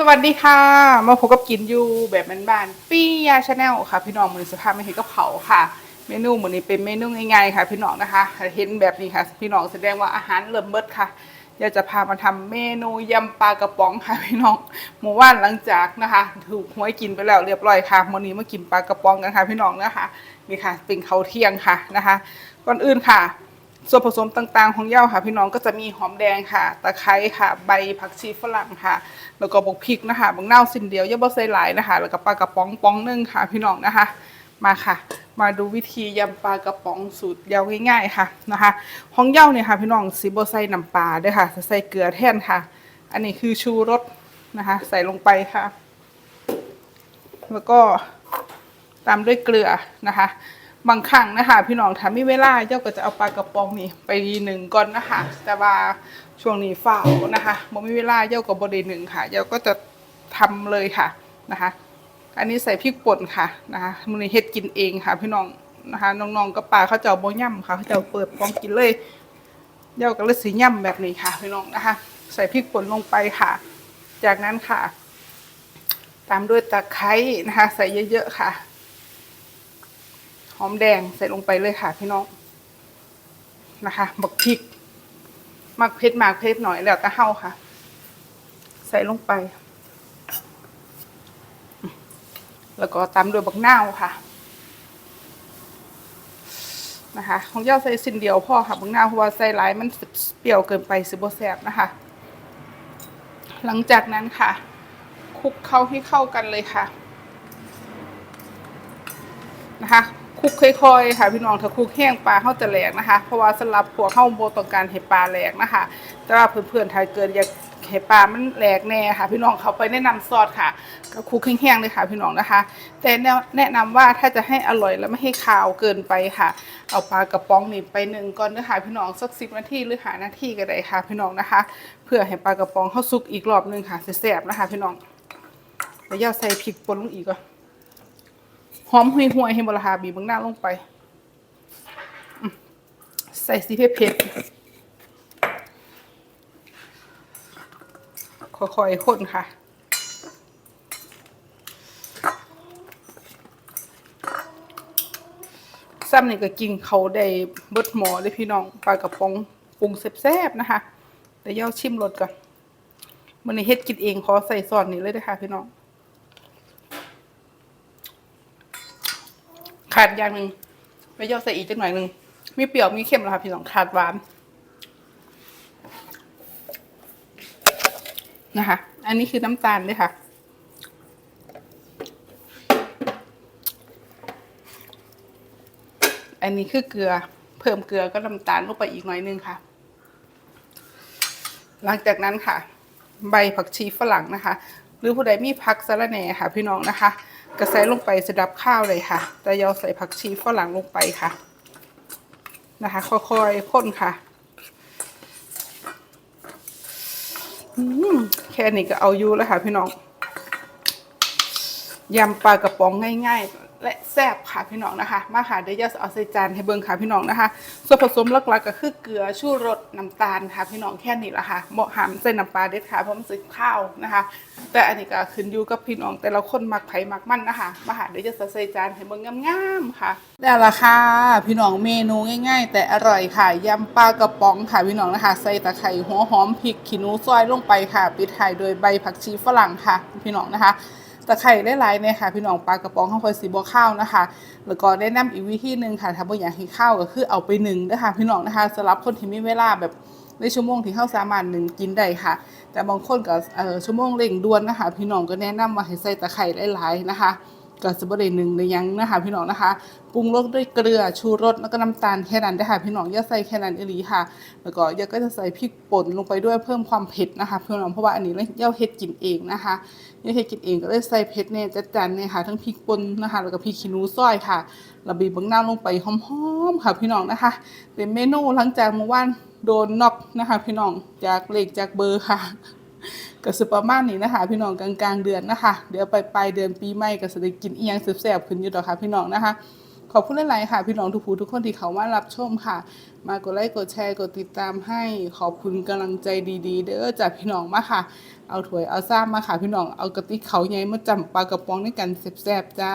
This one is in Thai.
สวัสดีค่ะ มาพบกับกินอยู่แบบบ้านๆปี้ยาชาแนลค่ะพี่น้องมือสภาพไม่เห็นก็เผาค่ะ เมนูมือนี้เป็นเมนูง่ายๆค่ะ พี่น้องนะคะ เห็นแบบนี้ค่ะ พี่น้องแสดงว่าอาหารเริ่มเบิดค่ะอยากจะพามาทำเมนูยำปลากระป๋องค่ะพี่น้องหมู่ว่านหลังจากนะคะ ถูกหวยกินไปแล้วเรียบร้อยค่ะวันนี้มากินปลากระป๋องกันค่ะ พี่น้องนะคะนี่ค่ะเป็นข้าวเที่ยงค่ะนะคะก่อนอื่นค่ะ ส่วนผสมต่างๆ ของเหย้าค่ะ พี่น้องก็จะมีหอมแดงค่ะ ตะไคร้ค่ะ ใบผักชีฝรั่งค่ะ แล้วก็บกพริกนะคะบางเน่าสินเดียวยาบ่ใส่หลายนะคะ แล้วก็ปลากระป๋องป๋องนึ่งค่ะ พี่น้องนะคะ มาค่ะ มาดูวิธียำปลากระป๋องสูตรยาง่ายๆค่ะนะคะของเหย้าเนี่ยค่ะ พี่น้องสิบ่ใส่น้ำปลาด้วยค่ะจะใส่เกลือแทนค่ะ อันนี้คือชูรสนะคะ ใส่ลงไปค่ะ แล้วก็ตามด้วยเกลือนะคะ บางครั้งนะคะ พี่น้องถ้ามีเวลาเจ้าก็จะเอาปลากระป๋องนี่ไปหนึ่งก่อนนะคะ แต่ว่าช่วงนี้ฝ้านะคะบ่มีเวลาเจ้าก็บ่ได้หนึ่งค่ะเจ้าก็จะทำเลยค่ะนะคะ อันนี้ใส่พริกป่นค่ะนะคะมือนี้เฮ็ดกินเองค่ะ พี่น้องนะคะน้องๆกับป้าเขาเจ้าบ่ย่ำค่ะเขาเจ้าเปิดปองกินเลยเจ้าก็เลยสิย่ำแบบนี้ค่ะ พี่น้องนะคะ ใส่พริกป่นลงไปค่ะ จากนั้นค่ะ ตามด้วยตะไคร้นะคะ ใส่เยอะๆค่ะ หอมแดงใส่ลงไปเลยค่ะพี่น้องนะคะ บักพริกมักเผ็ดมากเผ็ดหน่อยแล้วแต่เฮาค่ะ ใส่ลงไป แล้วก็ตามด้วยบักนาวค่ะ นะคะของเจ้าใส่สิ้นเดียวพ่อค่ะบักนาวเพราะว่าใส่หลายมันเปรี้ยวเกินไปสิบ่แซบนะคะ หลังจากนั้นค่ะคลุกเข้าให้เข้ากันเลยค่ะนะคะ คลุกค่อยๆค่ะพี่น้องถ้าคลุกแห้งปลาเข้าจะแหลกนะคะ เพราะว่าสำหรับพวกเข้าโบต้องการให้ปลาแหลกนะคะ แต่ว่าเพื่อนๆไทยเกินอยากให้ปลามันแหลกแน่ค่ะ พี่น้องเขาไปแนะนำซอสค่ะก็คลุกแห้งๆเลยค่ะ พี่น้องนะคะ แต่แนะนำว่าถ้าจะให้อร่อยแล้วไม่ให้คาวเกินไปค่ะ เอาปลากระป๋องนี่ไปหนึ่งก่อนนะคะพี่น้องสักสิบนาทีหรือหานาทีก็ได้ค่ะ พี่น้องนะคะ เพื่อให้ปลากระป๋องเข้าสุกอีกรอบหนึงค่ะแซ่บๆนะคะ พี่น้องแล้วย่าใส่พริกป่นลงอีกก่อน หอมห่วยห่วยๆให้บราคาบีบางหน้าลงไป ใส่ซีเผ็ดค่อยๆคนค่ะซ้ำนี่ก็กินเขาได้เบิดหมอเลยพี่น้องปลากระป๋องปรุงแซ่บๆนะคะ แต่ย่าชิมรสก่อนมันนี้เฮ็ดกินเองขอใส่ซอสนี่เลยนะคะพี่น้อง ขาดอย่างหนึ่งไปย่อใส่อีกจังหน่อยหนึ่งมีเปรี้ยวมีเค็มแล้วค่ะพี่น้องขาดหวานนะคะ อันนี้คือน้ำตาลด้วยค่ะ อันนี้คือเกลือ เพิ่มเกลือก็น้ำตาลลงไปอีกหน่อยนึงค่ะ หลังจากนั้นค่ะ ใบผักชีฝรั่งนะคะ หรือผู้ใดมีผักสะระแหน่ค่ะ พี่น้องนะคะ กระใส่ลงไปสดับข้าวเลยค่ะแต่ยาใส่ผักชีฝรั่งลงไปค่ะ นะคะ ค่อยๆพ่นค่ะอืมแค่นี้ก็เอาอยู่แล้วค่ะพี่น้องยำปลากระป๋องง่าย ๆ และแซ่บค่ะพี่น้องนะคะ มาค่ะเดี๋ยวจะเอาใส่จานให้เบิ่งค่ะพี่น้องนะคะ ส่วนผสมหลักๆก็คือเกลือชูรสน้ำตาลค่ะพี่น้องแค่นี้ละค่ะเหมาะหามใส่น้ำปลาเด็ดค่ะเพราะมันใส่ข้าวนะคะ แต่อันนี้ก็ขึ้นอยู่กับพี่น้องแต่ละคนมักไผ่มักมันนะคะ มาหาเดี๋ยวจะใส่จานให้เบิ่งงามๆค่ะได้ละค่ะพี่น้องเมนูง่าย ๆ แต่อร่อยค่ะยำปลากระป๋องค่ะพี่น้องนะคะ ใส่ตะไคร้หัวหอมพริกขี้หนูซอยลงไปค่ะ ปิดท้ายโดยใบผักชีฝรั่งค่ะ พี่น้องนะคะ ตะไคร้ได้หลายเนี่ยค่ะ พี่น้องปลากระป๋องข้าวคอยสีบัวข้าวนะคะ แล้วก็แนะนำอีกวิธีหนึ่งค่ะถ้าบ่อยากให้ข้าวก็คือเอาไปหนึ่งนะคะพี่น้องนะคะสำหรับคนที่มีเวลาแบบในชั่วโมงที่เข้าสามารถหนึ่งกินได้ค่ะ แต่บางคนก็เอ่อชั่วโมงเร่งด่วนนะคะ พี่น้องก็แนะนำว่าให้ใส่ตะไคร้หลายๆนะคะ ก็จะบ่ได้หนึ่งในยังนะคะพี่น้องนะคะปรุงรสด้วยเกลือชูรสแล้วก็น้ำตาลแค่นั้นได้ค่ะพี่น้องอย่าใส่แค่นั้นอีหลีค่ะ แล้วก็ย่าก็จะใส่พริกป่นลงไปด้วยเพิ่มความเผ็ดนะคะพี่น้องเพราะว่าอันนี้เย่าเฮ็ดกินเองนะคะเย่าเฮ็ดกินเองก็เลยใส่เผ็ดเนี่ยจัดจานเนี่ยค่ะทั้งพริกป่นนะคะแล้วก็พริกขี้หนูซอยค่ะแล้วบีบบังน้าลงไปหอมๆค่ะพี่น้องนะคะ เป็นเมนูหลังจากเมื่อวานโดนน็อกนะคะ พี่น้องจากเลขจากเบอร์ค่ะ ก็สิประมาณนี้นะคะ พี่น้องกลางๆเดือนนะคะ เดี๋ยวไปปลายเดือนปีใหม่ก็จะได้กินเอียงแซ่บๆขึ้นอยู่ดอกค่ะพี่น้องนะคะขอบคุณหลายๆค่ะ พี่น้องทุกผู้ทุกคนที่เขามารับชมค่ะ มากดไลค์กดแชร์กดติดตามให้ขอบคุณกำลังใจดีๆ เด้อจากพี่น้องมาค่ะ เอาถ้วยเอาซ้ำมาค่ะ พี่น้องเอากระติกเขาใหญ่มาจำปลากระป๋องในกันแซ่บๆจ้า